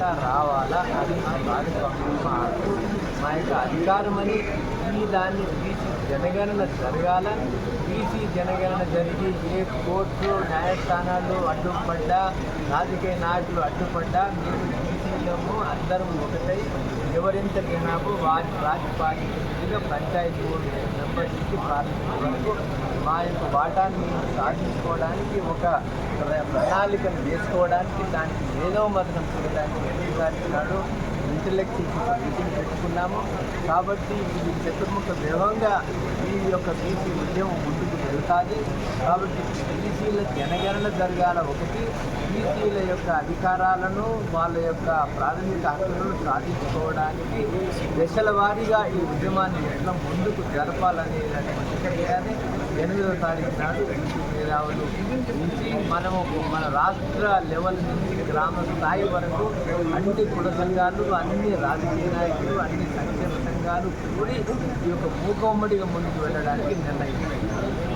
వాటా రావాలా అది మా భాగస్వామ్యం మా మా యొక్క అధికారమని ఈ దాన్ని బీసీ జనగణన జరగాల బీసీ జనగణన జరిగి ఏ కోర్టు న్యాయస్థానాలు అడ్డుపడ్డా రాజకీయ నాయకులు అడ్డుపడ్డా మీరు బీసీలము అందరం ఒకటై ఎవరెంత జనాభా వారి ప్రాతిపాదికగా పంచాయతీ బోర్డు మెంబర్ నుంచి పార్లమెంట్ మా యొక్క వాటాన్ని సాధించుకోవడానికి ఒక ప్రణాళికను వేసుకోవడానికి దానికి ఏదో మతం చేయడానికి ఎన్ని గారి ఇంటలెక్చువల్స్ ఒక మీటింగ్ పెట్టుకున్నాము. కాబట్టి ఇది చతుర్ముఖ వ్యూహంగా ఈ యొక్క బీసీ ఉద్యమం ముందుకు వెళ్తాది కాబట్టి బీసీల జనగణన జరగాల ఒకటి బీసీల యొక్క అధికారాలను వాళ్ళ యొక్క ప్రాథమిక హక్కులను సాధించుకోవడానికి దశల వారీగా ఈ ఉద్యమాన్ని ఎట్లా ముందుకు జరపాలనేటువంటి చేయాలి ఎనిమిదవ తారీఖు నాడు బీసీ మేధావులు నుంచి మనము మన రాష్ట్ర లెవెల్ నుంచి గ్రామ స్థాయి వరకు అన్ని కుల సంఘాలు అన్ని రాజకీయ నాయకులు అన్ని సంక్షేమ సంఘాలు కూడి ఈ యొక్క మూకమ్మడిగా ముందుకు వెళ్ళడానికి నిర్ణయించాయి